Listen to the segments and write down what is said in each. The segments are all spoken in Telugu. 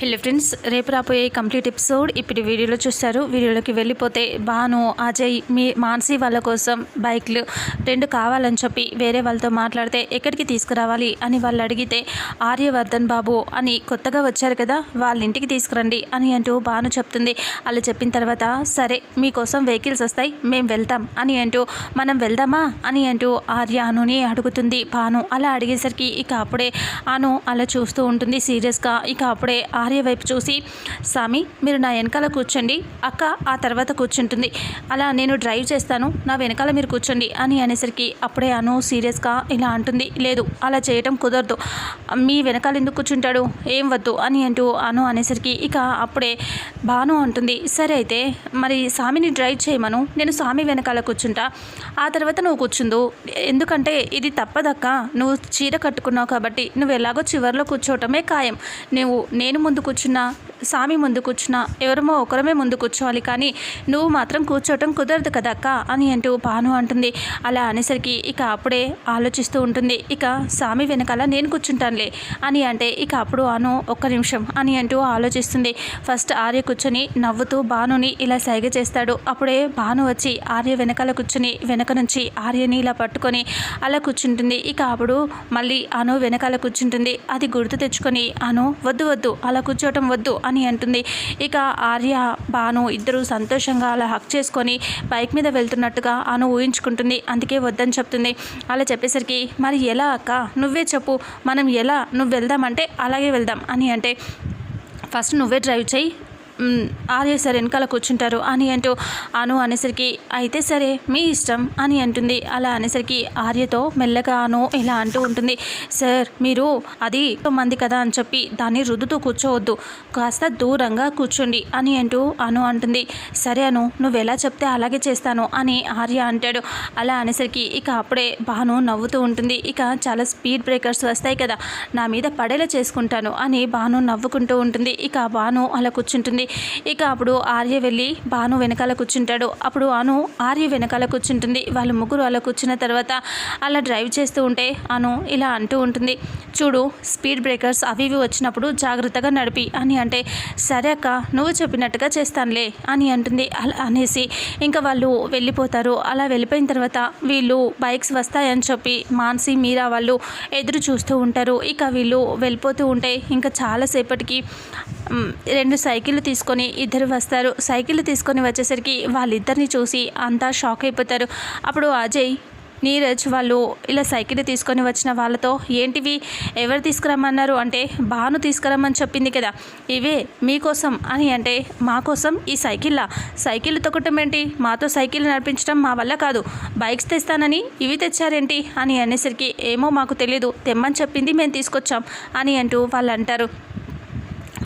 హలో ఫ్రెండ్స్ రేపు రాబోయే కంప్లీట్ ఎపిసోడ్ ఇప్పుడు వీడియోలో చూస్తారు వీడియోలోకి వెళ్ళిపోతే భాను అజయ్ మీ మానసి వాళ్ళ కోసం బైక్లు రెండు కావాలని చెప్పి వేరే వాళ్ళతో మాట్లాడితే ఎక్కడికి తీసుకురావాలి అని వాళ్ళు అడిగితే ఆర్యవర్ధన్ బాబు అని కొత్తగా వచ్చారు కదా వాళ్ళ ఇంటికి తీసుకురండి అని అంటూ భాను చెప్తుంది. అలా చెప్పిన తర్వాత సరే మీకోసం వెహికల్స్ వస్తాయి మేము వెళ్తాం అని అంటూ మనం వెళ్దామా అని అంటూ ఆర్య అనుని అడుగుతుంది. భాను అలా అడిగేసరికి ఇక అప్పుడే అను అలా చూస్తూ ఉంటుంది. సీరియస్గా ఇక అప్పుడే ఆర్య వైపు చూసి స్వామి మీరు నా వెనకాల కూర్చోండి. అక్క ఆ తర్వాత కూర్చుంటుంది. అలా నేను డ్రైవ్ చేస్తాను. నా వెనకాల మీరు కూర్చోండి అని అనేసరికి అప్పుడే అను సీరియస్గా ఇలా అంటుంది. లేదు అలా చేయటం కుదరదు. మీ వెనకాల ఎందుకు కూర్చుంటాడు? ఏం వద్దు అని అంటూ అను అనేసరికి ఇక అప్పుడే భాను అంటుంది. సరే అయితే మరి స్వామిని డ్రైవ్ చేయమను. నేను స్వామి వెనకాల కూర్చుంటా. ఆ తర్వాత నువ్వు కూర్చుందు ఎందుకంటే ఇది తప్పదక్క. నువ్వు చీర కట్టుకున్నావు కాబట్టి నువ్వు ఎలాగో చివరిలో కూర్చోవటమే ఖాయం. నువ్వు నేను ముందు ముందుకొచ్చిన స్వామి ముందు కూర్చున్నా. ఎవరమో ఒకరమే ముందు కూర్చోవాలి కానీ నువ్వు మాత్రం కూర్చోవటం కుదరదు కదా అని అంటూ భాను అంటుంది. అలా అనేసరికి ఇక అప్పుడే ఆలోచిస్తూ ఉంటుంది. ఇక స్వామి వెనకాల నేను కూర్చుంటానులే అని అంటే ఇక అప్పుడు అను ఒక్క నిమిషం అని అంటూ ఆలోచిస్తుంది. ఫస్ట్ ఆర్య కూర్చొని నవ్వుతూ భానుని ఇలా సైగ చేస్తాడు. అప్పుడే భాను వచ్చి ఆర్య వెనకాల కూర్చొని వెనక నుంచి ఆర్యని ఇలా పట్టుకొని అలా కూర్చుంటుంది. ఇక అప్పుడు మళ్ళీ అను వెనకాల కూర్చుంటుంది. అది గుర్తు తెచ్చుకొని అను వద్దు వద్దు అలా కూర్చోవటం వద్దు అని అంటుంది. ఇక ఆర్య భాను ఇద్దరు సంతోషంగా అలా హక్ చేసుకొని బైక్ మీద వెళ్తున్నట్టుగా అను ఊహించుకుంటుంది. అందుకే వద్దని చెప్తుంది. అలా చెప్పేసరికి మరి ఎలా అక్క? నువ్వే చెప్పు. మనం ఎలా? నువ్వు వెళ్దామంటే అలాగే వెళ్దాం అని అంటే ఫస్ట్ నువ్వే డ్రైవ్ చేయి ఆర్య సార్ వెనకాల కూర్చుంటారు. అని అంటూ అను అనేసరికి అయితే సరే మీ ఇష్టం అని అంటుంది. అలా అనేసరికి ఆర్యతో మెల్లగా అను ఇలా అంటూ ఉంటుంది. సార్ మీరు అది మంది కదా అని చెప్పి దాన్ని రుద్దుతూ కూర్చోవద్దు. కాస్త దూరంగా కూర్చోండి అని అంటూ అను అంటుంది. సరే అను నువ్వు ఎలా చెప్తే అలాగే చేస్తాను అని ఆర్య అంటాడు. అలా అనేసరికి ఇక అప్పుడే భాను నవ్వుతూ ఉంటుంది. ఇక చాలా స్పీడ్ బ్రేకర్స్ వస్తాయి కదా నా మీద పడేలా చేసుకుంటాను అని భాను నవ్వుకుంటూ ఉంటుంది. ఇక భాను అలా కూర్చుంటుంది. ఇక అప్పుడు ఆర్య వెళ్ళి భాను వెనకాల కూర్చుంటాడు. అప్పుడు అను ఆర్య వెనకాల కూర్చుంటుంది. వాళ్ళు ముగ్గురు అలా కూర్చున్న తర్వాత అలా డ్రైవ్ చేస్తూ ఉంటే అను ఇలా అంటూ ఉంటుంది చూడు స్పీడ్ బ్రేకర్స్ అవి ఇవి వచ్చినప్పుడు జాగ్రత్తగా నడిపి అని అంటే సరే అక్క నువ్వు చెప్పినట్టుగా చేస్తానులే అని అంటుంది. అలా అనేసి ఇంకా వాళ్ళు వెళ్ళిపోతారు. అలా వెళ్ళిపోయిన తర్వాత వీళ్ళు బైక్స్ వస్తాయని చెప్పి మాన్సి మీరా వాళ్ళు ఎదురు చూస్తూ ఉంటారు. ఇక వీళ్ళు వెళ్ళిపోతూ ఉంటే ఇంకా చాలాసేపటికి రెండు సైకిళ్ళు తీసుకొని ఇద్దరు వస్తారు. సైకిల్ తీసుకొని వచ్చేసరికి వాళ్ళిద్దరిని చూసి అంతా షాక్ అయిపోతారు. అప్పుడు అజయ్ నీరజ్ వాళ్ళు ఇలా సైకిల్ తీసుకొని వచ్చిన వాళ్ళతో ఏంటివి? ఎవరు తీసుకురమ్మన్నారు? అంటే భాను తీసుకురమ్మని చెప్పింది కదా. ఇవే మీకోసం అని అంటే మా కోసం ఈ సైకిల్లా? సైకిల్ తొక్కటం ఏంటి? మాతో సైకిల్ నడిపించడం మా వల్ల కాదు. బైక్స్ తెస్తానని ఇవి తెచ్చారేంటి? అని అనేసరికి ఏమో మాకు తెలియదు తెమ్మని చెప్పింది మేము తీసుకొచ్చాం అని అంటూ వాళ్ళు అంటారు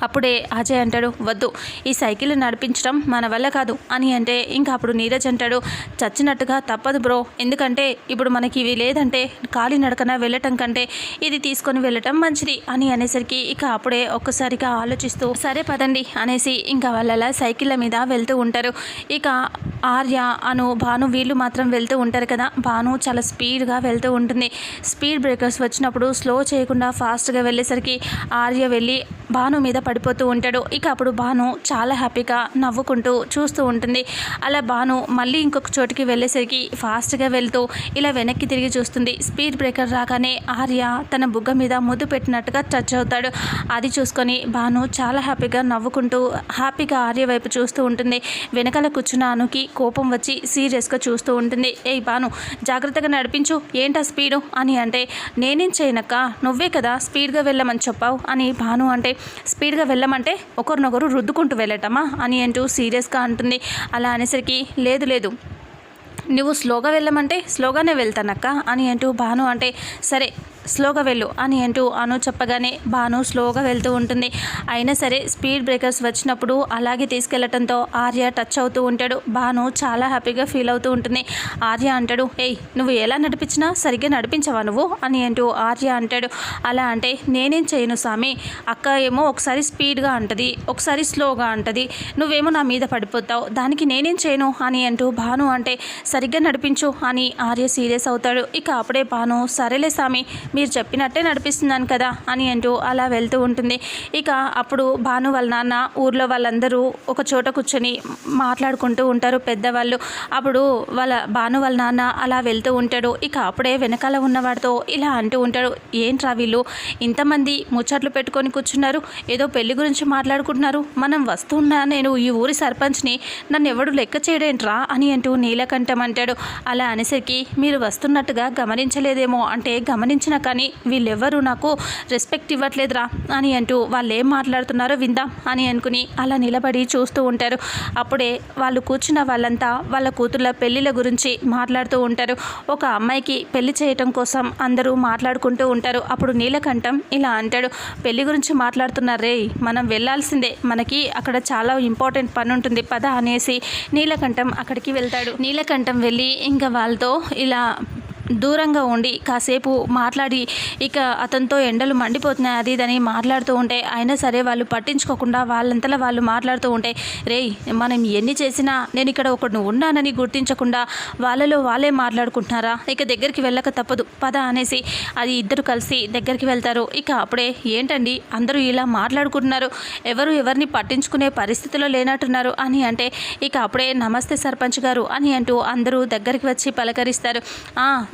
అప్పుడే అజయ్ అంటాడు వద్దు ఈ సైకిల్ నడిపించడం మన వల్ల కాదు అని అంటే ఇంకా అప్పుడు నీరజ్ అంటాడు చచ్చినట్టుగా తప్పదు బ్రో. ఎందుకంటే ఇప్పుడు మనకి ఇవి లేదంటే ఖాళీ నడకన వెళ్ళటం కంటే ఇది తీసుకొని వెళ్ళటం మంచిది అని అనేసరికి ఇక అప్పుడే ఒక్కసారిగా ఆలోచిస్తూ సరే పదండి అనేసి ఇంకా వాళ్ళలా సైకిళ్ళ మీద వెళ్తూ ఉంటారు. ఇక ఆర్య అను భాను వీళ్ళు మాత్రం వెళ్తూ ఉంటారు కదా. భాను చాలా స్పీడ్గా వెళ్తూ ఉంటుంది. స్పీడ్ బ్రేకర్స్ వచ్చినప్పుడు స్లో చేయకుండా ఫాస్ట్గా వెళ్ళేసరికి ఆర్య వెళ్ళి భాను మీద పడిపోతూ ఉంటాడు. ఇక అప్పుడు భాను చాలా హ్యాపీగా నవ్వుకుంటూ చూస్తూ ఉంటుంది. అలా భాను మళ్ళీ ఇంకొక చోటికి వెళ్ళేసరికి ఫాస్ట్గా వెళ్తూ ఇలా వెనక్కి తిరిగి చూస్తుంది. స్పీడ్ బ్రేకర్ రాగానే ఆర్య తన బుగ్గ మీద ముద్దు పెట్టినట్టుగా టచ్ అవుతాడు. అది చూసుకొని భాను చాలా హ్యాపీగా నవ్వుకుంటూ హ్యాపీగా ఆర్య వైపు చూస్తూ ఉంటుంది. వెనకాల కూర్చున్న అనుకి కోపం వచ్చి సీరియస్గా చూస్తూ ఉంటుంది. ఏయ్ బాను జాగ్రత్తగా నడిపించు. ఏంటా స్పీడు? అని అంటే నేనేం చేయనక్క? నువ్వే కదా స్పీడ్గా వెళ్ళమని చెప్పావు. అని భాను అంటే స్పీడ్గా వెళ్ళమంటే ఒకరినొకరు రుద్దుకుంటూ వెళ్ళటమా? అని అంటూ సీరియస్గా అంటుంది. అలా అనేసరికి లేదు లేదు. నువ్వు స్లోగా వెళ్ళమంటే స్లోగానే వెళ్తానక్క అని అంటూ భాను అంటే సరే స్లోగా వెళ్ళు అని అంటూ అను చెప్పగానే భాను స్లోగా వెళ్తూ ఉంటుంది. అయినా సరే స్పీడ్ బ్రేకర్స్ వచ్చినప్పుడు అలాగే తీసుకెళ్ళటంతో ఆర్య టచ్ అవుతూ ఉంటాడు. భాను చాలా హ్యాపీగా ఫీల్ అవుతూ ఉంటుంది. ఆర్య అంటాడు ఏయ్ నువ్వు ఎలా నడిపించినా సరిగ్గా నడిపించవా నువ్వు? అని అంటూ ఆర్య అంటాడు. అలా అంటే నేనేం చేయను స్వామి అక్క ఏమో ఒకసారి స్పీడ్గా అంటది ఒకసారి స్లోగా అంటది నువ్వేమో నా మీద పడిపోతావు దానికి నేనేం చేయను? అని అంటూ భాను అంటే సరే సరిగ్గా నడిపించు అని ఆర్య సీరియస్ అవుతాడు. ఇక అప్పుడే భాను సరేలే స్వామి మీరు చెప్పినట్టే నడిపిస్తున్నాను కదా అని అంటూ అలా వెళ్తూ ఉంటుంది. ఇక అప్పుడు భాను వాళ్ళ నాన్న ఊర్లో వాళ్ళందరూ ఒక చోట కూర్చొని మాట్లాడుకుంటూ ఉంటారు పెద్దవాళ్ళు. అప్పుడు వాళ్ళ భాను వాళ్ళ నాన్న అలా వెళ్తూ ఉంటాడు. ఇక అప్పుడే వెనకాల ఉన్నవాడితో ఇలా అంటూ ఉంటాడు. ఏంట్రా వీళ్ళు? ఇంతమంది ముచ్చట్లు పెట్టుకొని కూర్చున్నారు. ఏదో పెళ్ళి గురించి మాట్లాడుకుంటున్నారు. మనం వస్తున్నా నేను ఈ ఊరి సర్పంచ్ని నన్ను ఎవడు లెక్క చేయడేంట్రా? అని అంటూ నీలకంఠం అంటాడు. అలా అనేసరికి మీరు వస్తున్నట్టుగా గమనించలేదేమో అంటే గమనించిన కానీ వీళ్ళెవ్వరూ నాకు రెస్పెక్ట్ ఇవ్వట్లేదురా అని అంటూ వాళ్ళు ఏం మాట్లాడుతున్నారో విందాం అని అనుకుని అలా నిలబడి చూస్తూ ఉంటారు. అప్పుడే వాళ్ళు కూర్చున్న వాళ్ళంతా వాళ్ళ కూతుర్ల పెళ్ళిళ్ళ గురించి మాట్లాడుతూ ఉంటారు. ఒక అమ్మాయికి పెళ్ళి చేయటం కోసం అందరూ మాట్లాడుకుంటూ ఉంటారు. అప్పుడు నీలకంఠం ఇలా అంటాడు పెళ్ళి గురించి మాట్లాడుతున్నారే మనం వెళ్ళాల్సిందే. మనకి అక్కడ చాలా ఇంపార్టెంట్ పని ఉంటుంది పద అనేసి నీలకంఠం అక్కడికి వెళ్తాడు. నీలకంఠం వెళ్ళి ఇంకా వాళ్ళతో ఇలా దూరంగా ఉండి కాసేపు మాట్లాడి ఇక అతనితో ఎండలు మండిపోతున్నాయి అది ఇదని మాట్లాడుతూ ఉంటే అయినా సరే వాళ్ళు పట్టించుకోకుండా వాళ్ళంతలా వాళ్ళు మాట్లాడుతూ ఉంటే రేయ్ మనం ఎన్ని చేసినా నేను ఇక్కడ ఒకడు ఉన్నానని గుర్తించకుండా వాళ్ళలో వాళ్ళే మాట్లాడుకుంటున్నారా? ఇక దగ్గరికి వెళ్ళక తప్పదు పద అనేసి అది ఇద్దరు కలిసి దగ్గరికి వెళ్తారు. ఇక అప్పుడే ఏంటండి అందరూ ఇలా మాట్లాడుకుంటున్నారు ఎవరు ఎవరిని పట్టించుకునే పరిస్థితిలో లేనట్టున్నారు అని అంటే ఇక అప్పుడే నమస్తే సర్పంచ్ గారు అని అంటూ అందరూ దగ్గరికి వచ్చి పలకరిస్తారు.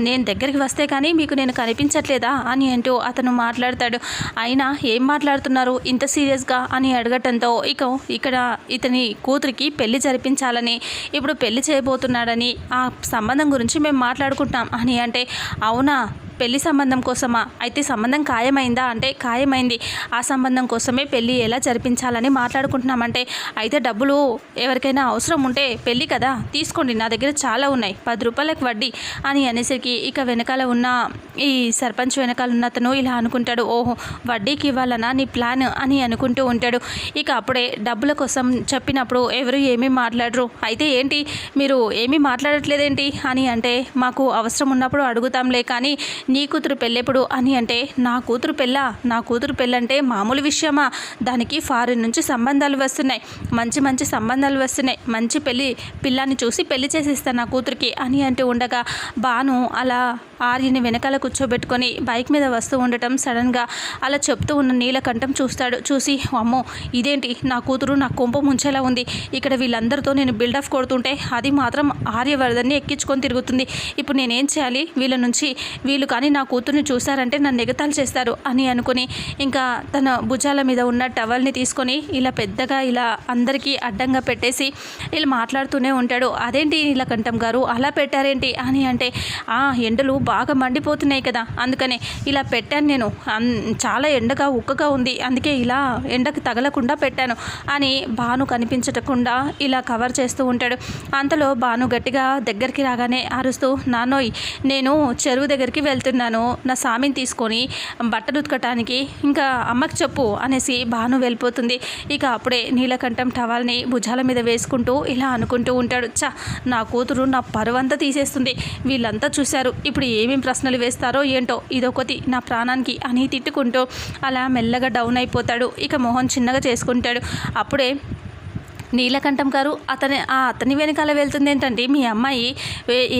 నేను దగ్గరికి వస్తే కానీ మీకు నేను కనిపించట్లేదా అని అంటూ అతను మాట్లాడతాడు. అయినా ఏం మాట్లాడుతున్నారు? ఇంత సీరియస్గా అని అడగటంతో ఇక ఇక్కడ ఇతని కూతురికి పెళ్ళి జరిపించాలని ఇప్పుడు పెళ్ళి చేయబోతున్నాడని ఆ సంబంధం గురించి మేము మాట్లాడుకుంటాం. అని అంటే అవునా? పెళ్ళి సంబంధం కోసమా? అయితే సంబంధం ఖాయమైందా? అంటే ఖాయమైంది. ఆ సంబంధం కోసమే పెళ్ళి ఎలా జరిపించాలని మాట్లాడుకుంటున్నామంటే అయితే డబ్బులు ఎవరికైనా అవసరం ఉంటే పెళ్ళి కదా? తీసుకోండి నా దగ్గర చాలా ఉన్నాయి. పది రూపాయలకు వడ్డీ అని అనేసరికి ఇక వెనకాల ఉన్న ఈ సర్పంచ్ వెనకాల ఉన్న అతను ఇలా అనుకుంటాడు. ఓహో వడ్డీకి ఇవ్వాలనా నీ ప్లాన్ అని అనుకుంటూ ఉంటాడు. ఇక అప్పుడే డబ్బుల కోసం చెప్పినప్పుడు ఎవరు ఏమీ మాట్లాడరు. అయితే ఏంటి మీరు ఏమీ మాట్లాడట్లేదేంటి అని అంటే మాకు అవసరం ఉన్నప్పుడు అడుగుతాంలే కానీ నీ కూతురు పెళ్ళెప్పుడు అని అంటే నా కూతురు పెళ్ళా? నా కూతురు పెళ్ళంటే మామూలు విషయమా? దానికి ఫారిన్ నుంచి సంబంధాలు వస్తున్నాయి. మంచి మంచి సంబంధాలు వస్తున్నాయి. మంచి పెళ్ళి పిల్లాన్ని చూసి పెళ్ళి చేసిస్తాను నా కూతురికి అని అంటూ ఉండగా బాను అలా ఆర్యని వెనకాల కూర్చోబెట్టుకొని బైక్ మీద వస్తూ ఉండటం సడన్గా అలా చెప్తూ ఉన్న నీలకంఠం చూస్తాడు. చూసి అమ్మో ఇదేంటి? నా కూతురు నా కొంప ముంచేలా ఉంది. ఇక్కడ వీళ్ళందరితో నేను బిల్డప్ కొడుతుంటే అది మాత్రం ఆర్యవర్ధన్ని ఎక్కించుకొని తిరుగుతుంది. ఇప్పుడు నేనేం చేయాలి? వీళ్ళ నుంచి వీళ్ళు కానీ నా కూతుర్ని చూశారంటే నన్ను ఎగతాలు చేస్తారు అని అనుకుని ఇంకా తన భుజాల మీద ఉన్న టవల్ని తీసుకొని ఇలా పెద్దగా ఇలా అందరికీ అడ్డంగా పెట్టేసి ఇలా మాట్లాడుతూనే ఉంటాడు. అదేంటి నీలకంఠం గారు? అలా పెట్టారేంటి? అని అంటే ఆ ఎండలు బాగా మండిపోతున్నాయి కదా అందుకనే ఇలా పెట్టాను నేను. చాలా ఎండగా ఉక్కగా ఉంది. అందుకే ఇలా ఎండకు తగలకుండా పెట్టాను అని భాను కనిపించకుండా ఇలా కవర్ చేస్తూ ఉంటాడు. అంతలో భాను గట్టిగా దగ్గరికి రాగానే అరుస్తూ నానోయ్ నేను చెరువు దగ్గరికి వెళ్తాను. వెళ్తున్నాను. నా సామిని తీసుకొని బట్టలు ఉతకటానికి ఇంకా అమ్మకి చెప్పు అనేసి భాను వెళ్ళిపోతుంది. ఇక అప్పుడే నీలకంఠం టవాల్ని భుజాల మీద వేసుకుంటూ ఇలా అనుకుంటూ ఉంటాడు. చా నా కూతురు నా పరువంతా తీసేస్తుంది. వీళ్ళంతా చూశారు. ఇప్పుడు ఏమేం ప్రశ్నలు వేస్తారో ఏంటో ఇదొకటి నా ప్రాణానికి అని తిట్టుకుంటూ అలా మెల్లగా డౌన్ అయిపోతాడు. ఇక మొహం చిన్నగా చేసుకుంటాడు. అప్పుడే నీలకంఠం గారు అతని ఆ అతని వెనకాల వెళ్తుంది ఏంటంటే మీ అమ్మాయి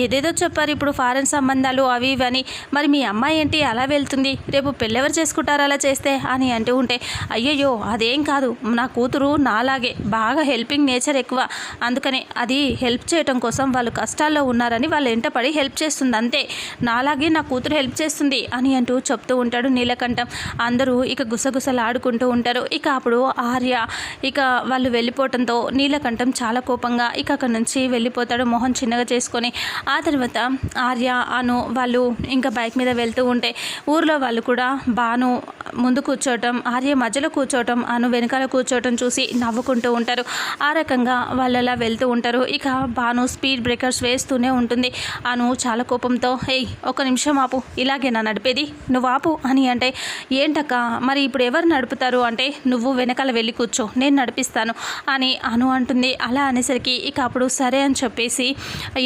ఏదేదో చెప్పారు ఇప్పుడు ఫారెన్ సంబంధాలు అవి ఇవి అని. మరి మీ అమ్మాయి ఏంటి? అలా వెళ్తుంది. రేపు పెళ్ళెవరు చేసుకుంటారు అలా చేస్తే అని అంటూ ఉంటే అయ్యయ్యో అదేం కాదు. నా కూతురు నాలాగే బాగా హెల్పింగ్ నేచర్ ఎక్కువ. అందుకనే అది హెల్ప్ చేయటం కోసం వాళ్ళు కష్టాల్లో ఉన్నారని వాళ్ళు ఎంటపడి హెల్ప్ చేస్తుంది అంతే. నాలాగే నా కూతురు హెల్ప్ చేస్తుంది అని అంటూ చెప్తూ ఉంటాడు నీలకంఠం. అందరూ ఇక గుసగుసలాడుకుంటూ ఉంటారు. ఇక అప్పుడు ఆర్య ఇక వాళ్ళు వెళ్ళిపోవటంతో నీలకంఠం చాలా కోపంగా ఇక అక్కడ నుంచి వెళ్ళిపోతాడు. మొహం చిన్నగా చేసుకొని ఆ తర్వాత ఆర్య అను వాళ్ళు ఇంకా బైక్ మీద వెళ్తూ ఉంటే ఊర్లో వాళ్ళు కూడా బాను ముందు కూర్చోవటం ఆర్య మధ్యలో కూర్చోవటం అను వెనకాల కూర్చోవటం చూసి నవ్వుకుంటూ ఉంటారు. ఆ రకంగా వాళ్ళు అలా వెళ్తూ ఉంటారు. ఇక బాను స్పీడ్ బ్రేకర్స్ వేస్తూనే ఉంటుంది. అను చాలా కోపంతో ఏయ్ ఒక నిమిషం ఆపు. ఇలాగే నా నడిపేది. నువ్వు ఆపు అని అంటే ఏంటక్క? మరి ఇప్పుడు ఎవరు నడుపుతారు? అంటే నువ్వు వెనకాల వెళ్ళి కూర్చో. నేను నడిపిస్తాను అని అను అంటుంది. అలా అనేసరికి ఇక అప్పుడు సరే అని చెప్పేసి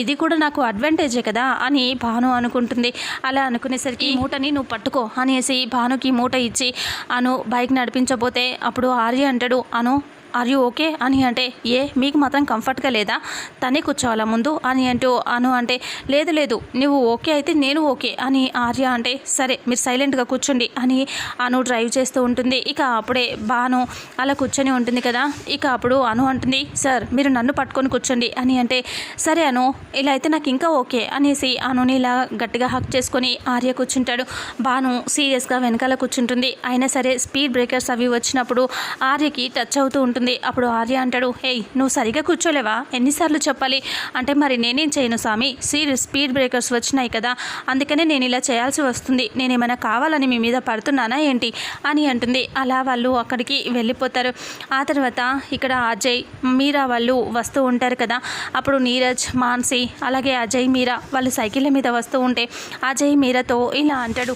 ఇది కూడా నాకు అడ్వాంటేజే కదా అని భాను అనుకుంటుంది. అలా అనుకునేసరికి ఈ మూటని నువ్వు పట్టుకో అనేసి భానుకి మూట ఇచ్చి అను బైక్ నడిపించబోతే అప్పుడు ఆర్య అంటాడు అను ఆర్ యూ ఓకే అని అంటే ఏ మీకు మాత్రం కంఫర్ట్గా లేదా? తనే కూర్చోవాలా ముందు? అని అంటూ అను అంటే లేదు లేదు నువ్వు ఓకే అయితే నేను ఓకే అని ఆర్య అంటే సరే మీరు సైలెంట్గా కూర్చోండి అని అను డ్రైవ్ చేస్తూ ఉంటుంది. ఇక అప్పుడే బాను అలా కూర్చొని ఉంటుంది కదా? ఇక అప్పుడు అను అంటుంది సార్ మీరు నన్ను పట్టుకొని కూర్చోండి అని అంటే సరే అను ఇలా అయితే నాకు ఇంకా ఓకే అనేసి అనుని ఇలా గట్టిగా హక్ చేసుకొని ఆర్య కూర్చుంటాడు. బాను సీరియస్గా వెనకాల కూర్చుంటుంది. అయినా సరే స్పీడ్ బ్రేకర్స్ అవి వచ్చినప్పుడు ఆర్యకి టచ్ అవుతూ ఉంటుంది. అప్పుడు ఆర్య అంటాడు హేయ్ నువ్వు సరిగా కూర్చోలేవా? ఎన్నిసార్లు చెప్పాలి? అంటే మరి నేనేం చేయను స్వామి? సీరియస్ స్పీడ్ బ్రేకర్స్ వచ్చినాయి కదా. అందుకనే నేను ఇలా చేయాల్సి వస్తుంది. నేనేమైనా కావాలని మీ మీద పడుతున్నానా ఏంటి? అని అంటుంది. అలా వాళ్ళు అక్కడికి వెళ్ళిపోతారు. ఆ తర్వాత ఇక్కడ అజయ్ మీరా వాళ్ళు వస్తూ ఉంటారు కదా. అప్పుడు నీరజ్ మాన్సి అలాగే అజయ్ మీరా వాళ్ళు సైకిళ్ళ మీద వస్తూ ఉంటే అజయ్ మీరాతో ఇలా అంటాడు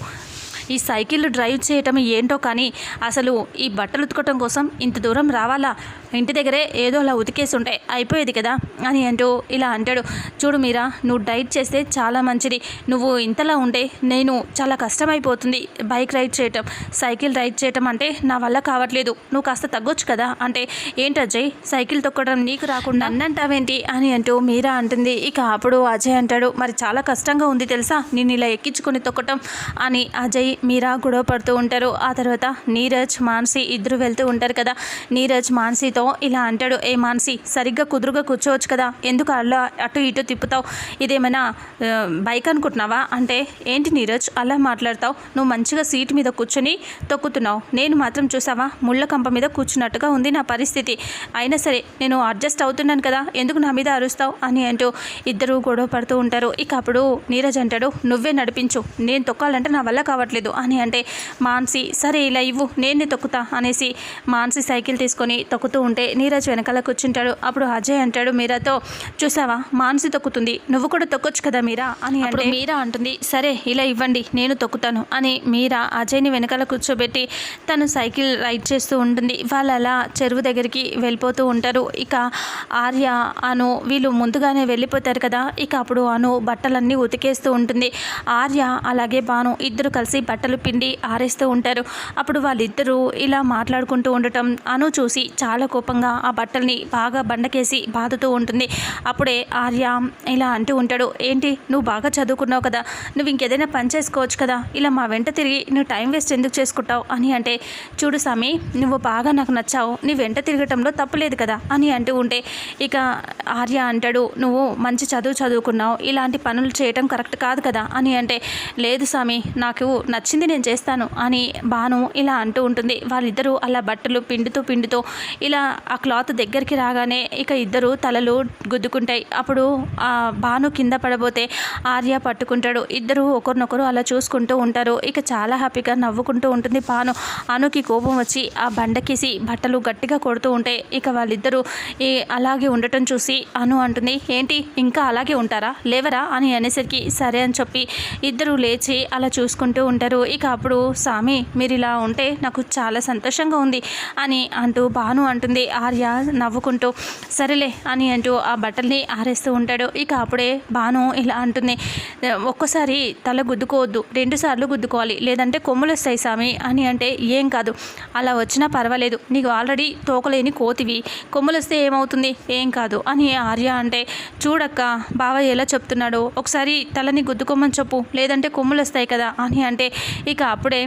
ఈ సైకిల్ డ్రైవ్ చేయటం ఏంటో కానీ అసలు ఈ బట్టలు ఉతకటం కోసం ఇంత దూరం రావాలా? ఇంటి దగ్గరే ఏదో అలా ఉతికేసి ఉంటే అయిపోయేది కదా అని అంటూ ఇలా అంటాడు. చూడు మీరా నువ్వు డైట్ చేస్తే చాలా మంచిది. నువ్వు ఇంతలా ఉంటే నేను చాలా కష్టమైపోతుంది బైక్ రైడ్ చేయటం. సైకిల్ రైడ్ చేయటం అంటే నా వల్ల కావట్లేదు. నువ్వు కాస్త తగ్గొచ్చు కదా అంటే ఏంటి అజయ్? సైకిల్ తొక్కడం నీకు రాకుండా అన్నంటావేంటి అని అంటూ మీరా అంటుంది. ఇక అప్పుడు అజయ్ అంటాడు మరి చాలా కష్టంగా ఉంది తెలుసా? నేను ఇలా ఎక్కించుకొని తొక్కటం అని అజయ్ మీరా గొడవ పడుతూ ఉంటారు. ఆ తర్వాత నీరజ్ మాన్సి ఇద్దరు వెళ్తూ ఉంటారు కదా. నీరజ్ మాన్సితో ఇలా అంటాడు ఏ మాన్సి సరిగ్గా కుదురుగా కూర్చోవచ్చు కదా. ఎందుకు అలా అటు ఇటు తిప్పుతావు? ఇదేమైనా బైక్ అనుకుంటున్నావా? అంటే ఏంటి నీరజ్ అలా మాట్లాడతావు. నువ్వు మంచిగా సీట్ మీద కూర్చొని తొక్కుతున్నావు. నేను మాత్రం చూసావా? ముళ్ళ కంప మీద కూర్చున్నట్టుగా ఉంది నా పరిస్థితి. అయినా సరే నేను అడ్జస్ట్ అవుతున్నాను కదా. ఎందుకు నా మీద అరుస్తావు? అని అంటూ ఇద్దరు గొడవ పడుతూ ఉంటారు. ఇక అప్పుడు నీరజ్ అంటాడు నువ్వే నడిపించు. నేను తొక్కాలంటే నా వల్ల కావట్లేదు. అని అంటే మాన్సి సరే ఇలా ఇవ్వు నేనే తొక్కుతా అనేసి మాన్సి సైకిల్ తీసుకొని తొక్కుతూ ఉంటే నీరజ్ వెనకాల కూర్చుంటాడు. అప్పుడు అజయ్ అంటాడు మీరాతో చూసావా? మాన్సి తొక్కుతుంది. నువ్వు కూడా తొక్కొచ్చు కదా మీరా? అని అంటే మీరా అంటుంది సరే ఇలా ఇవ్వండి నేను తొక్కుతాను అని మీరా అజయ్ని వెనకాల కూర్చోబెట్టి తను సైకిల్ రైడ్ చేస్తూ ఉంటుంది. వాళ్ళు అలా చెరువు దగ్గరికి వెళ్ళిపోతూ ఉంటారు. ఇక ఆర్య అను వీళ్ళు ముందుగానే వెళ్ళిపోతారు కదా. ఇక అప్పుడు అను బట్టలన్నీ ఉతికేస్తూ ఉంటుంది. ఆర్య అలాగే బాను ఇద్దరు కలిసి బట్టలు పిండి ఆరేస్తూ ఉంటారు. అప్పుడు వాళ్ళిద్దరూ ఇలా మాట్లాడుకుంటూ ఉండటం అను చూసి చాలా కోపంగా ఆ బట్టల్ని బాగా బండకేసి బాదుతూ ఉంటుంది. అప్పుడే ఆర్య ఇలా అంటూ ఉంటాడు ఏంటి నువ్వు బాగా చదువుకున్నావు కదా నువ్వు ఇంకేదైనా పని చేసుకోవచ్చు కదా ఇలా మా వెంట తిరిగి నువ్వు టైం వేస్ట్ ఎందుకు చేసుకుంటావు? అని అంటే చూడు స్వామి నువ్వు బాగా నాకు నచ్చావు నీ వెంట తిరగటంలో తప్పులేదు కదా అని అంటూ ఉంటే ఇక ఆర్య అంటాడు నువ్వు మంచి చదువు చదువుకున్నావు ఇలాంటి పనులు చేయటం కరెక్ట్ కాదు కదా అని అంటే లేదు స్వామి నాకు నచ్చింది నేను చేస్తాను అని బాను ఇలా అంటూ ఉంటుంది. వాళ్ళిద్దరూ అలా బట్టలు పిండుతూ పిండుతూ ఇలా ఆ క్లాత్ దగ్గరికి రాగానే ఇక ఇద్దరు తలలు గుద్దుకుంటాయి. అప్పుడు ఆ బాను కింద పడబోతే ఆర్య పట్టుకుంటాడు. ఇద్దరు ఒకరినొకరు అలా చూసుకుంటూ ఉంటారు. ఇక చాలా హ్యాపీగా నవ్వుకుంటూ ఉంటుంది బాను అనుకి కోపం వచ్చి ఆ బండకేసి బట్టలు గట్టిగా కొడుతూ ఉంటాయి ఇక వాళ్ళిద్దరూ ఈ అలాగే ఉండటం చూసి అను అంటుంది. ఏంటి ఇంకా అలాగే ఉంటారా? లేవరా? అని అనేసరికి సరే అని చెప్పి ఇద్దరు లేచి అలా చూసుకుంటూ ఉంటారు. ఇక అప్పుడు స్వామి మీరు ఇలా ఉంటే నాకు చాలా సంతోషంగా ఉంది అని అంటూ బాను అంటుంది. ఆర్య నవ్వుకుంటూ సరేలే అని అంటూ ఆ బట్టల్ని ఆరేస్తూ ఉంటాడు. ఇక అప్పుడే బాను ఇలా అంటుంది. ఒక్కసారి తల గుద్దుకోవద్దు. రెండుసార్లు గుద్దుకోవాలి. లేదంటే కొమ్ములు వస్తాయి స్వామి అని అంటే ఏం కాదు. అలా వచ్చినా పర్వాలేదు. నీకు ఆల్రెడీ తోకలేని కోతివి. కొమ్ములు వస్తే ఏమవుతుంది? ఏం కాదు అని ఆర్య అంటే చూడక్క బావ ఎలా చెప్తున్నాడో. ఒకసారి తలని గుద్దుకోమని చెప్పు. లేదంటే కొమ్ములు వస్తాయి కదా అని అంటే ఇక అప్పుడే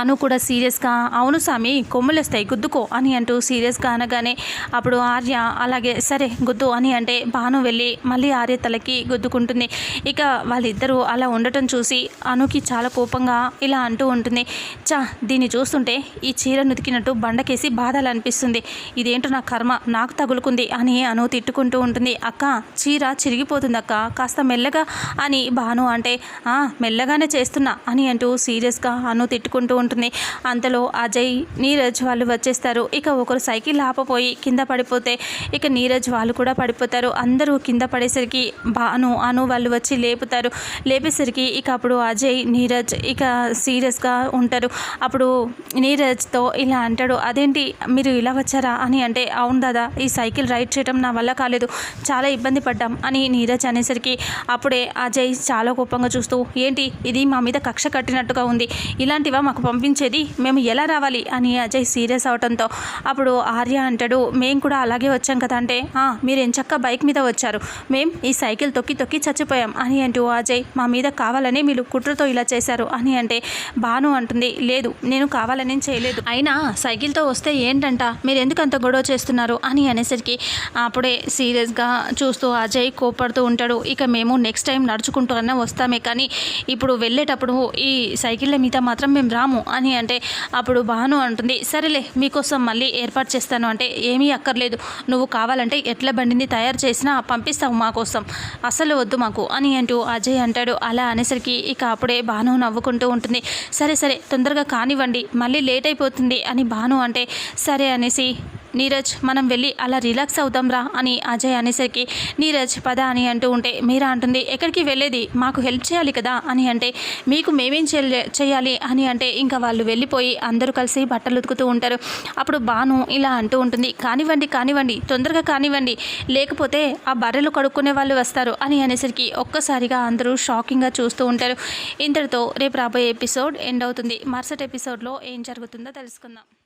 అను కూడా సీరియస్గా అవును స్వామి కొమ్ములు వస్తాయి గుద్దుకో అని అంటూ సీరియస్గా అనగానే అప్పుడు ఆర్య అలాగే సరే గుద్దు అని అంటే భాను వెళ్ళి మళ్ళీ ఆర్య తలకి గుద్దుకుంటుంది. ఇక వాళ్ళిద్దరూ అలా ఉండటం చూసి అనుకి చాలా కోపంగా ఇలా అంటూ ఉంటుంది. చా దీన్ని చూస్తుంటే ఈ చీర నుతికినట్టు బండకేసి బాధాలనిపిస్తుంది. ఇదేంటో నా కర్మ నాకు తగులుకుంది అని అను తిట్టుకుంటూ ఉంటుంది. అక్క చీర చిరిగిపోతుంది అక్క కాస్త మెల్లగా అని భాను అంటే మెల్లగానే చేస్తున్నా అని అంటూ సీరియస్గా అను తిట్టుకుంటూ ఉంటుంది. అంతలో అజయ్ నీరజ్ వాళ్ళు వచ్చేస్తారు. ఇక ఒకరు సైకిల్ ఆపపోయి కింద పడిపోతే ఇక నీరజ్ వాళ్ళు కూడా పడిపోతారు. అందరూ కింద పడేసరికి భాను అను వాళ్ళు వచ్చి లేపుతారు. లేపేసరికి ఇక అప్పుడు అజయ్ నీరజ్ ఇక సీరియస్గా ఉంటారు. అప్పుడు నీరజ్తో ఇలా అంటాడు అదేంటి మీరు ఇలా వచ్చారా? అని అంటే అవును దాదా ఈ సైకిల్ రైడ్ చేయడం నా వల్ల కాలేదు. చాలా ఇబ్బంది పడ్డాం అని నీరజ్ అనేసరికి అప్పుడే అజయ్ చాలా కోపంగా చూస్తూ ఏంటి ఇది మా మీద కక్ష కట్టినట్టుగా ఉంది. ఇలాంటివా మాకు పంపించేది? మేము ఎలా రావాలి? అని అజయ్ సీరియస్ అవడంతో అప్పుడు ఆర్య అంటాడు మేము కూడా అలాగే వచ్చాం కదా అంటే? మీరు ఎంచక్క బైక్ మీద వచ్చారు. మేం ఈ సైకిల్ తొక్కి తొక్కి చచ్చిపోయాం అని అంటూ అజయ్ మా మీద కావాలని మీరు కుట్రతో ఇలా చేశారు అని అంటే బాను అంటుంది లేదు నేను కావాలని చేయలేదు. అయినా సైకిల్తో వస్తే ఏంటంట? మీరు ఎందుకు అంత గొడవ చేస్తున్నారు? అని అనేసరికి అప్పుడే సీరియస్గా చూస్తూ అజయ్ కోపడుతూ ఉంటాడు ఇక మేము నెక్స్ట్ టైం నడుచుకుంటూ అన్నా వస్తామే. కానీ ఇప్పుడు వెళ్ళేటప్పుడు ఈ సైకిళ్ళ మీద మాత్రం మేము రాము. అని అంటే అప్పుడు బాను అంటుంది సరేలే మీకోసం మళ్ళీ ఏర్పాటు చేస్తాను. అంటే ఏమీ అక్కర్లేదు. నువ్వు కావాలంటే ఎట్ల బండిని తయారు చేసినా పంపిస్తావు మా కోసం. అసలు వద్దు మాకు. అని అంటూ అజయ్ అంటాడు. అలా అనేసరికి ఇక అప్పుడే భాను నవ్వుకుంటూ ఉంటుంది. సరే సరే తొందరగా కానివ్వండి. మళ్ళీ లేట్ అయిపోతుంది అని బాను అంటే సరే అనేసి నీరజ్ మనం వెళ్ళి అలా రిలాక్స్ అవుదాం రా అని అజయ్ అనేసరికి నీరజ్ పద అని అంటూ ఉంటే మీరా అంటుంది ఎక్కడికి వెళ్ళేది? మాకు హెల్ప్ చేయాలి కదా? అని అంటే మీకు మేమేం చేయాలి? అని అంటే ఇంకా వాళ్ళు వెళ్ళిపోయి అందరూ కలిసి బట్టలు ఉతుకుతూ ఉంటారు. అప్పుడు బాను ఇలా అంటూ ఉంటుంది కానివ్వండి కానివ్వండి తొందరగా కానివ్వండి లేకపోతే ఆ బర్రెలు కడుక్కునే వాళ్ళు వస్తారు అని అనేసరికి ఒక్కసారిగా అందరూ షాకింగ్గా చూస్తూ ఉంటారు. ఇంతటితో రేపు రాబోయే ఎపిసోడ్ ఎండ్ అవుతుంది. మరుసటి ఎపిసోడ్లో ఏం జరుగుతుందో తెలుసుకుందాం.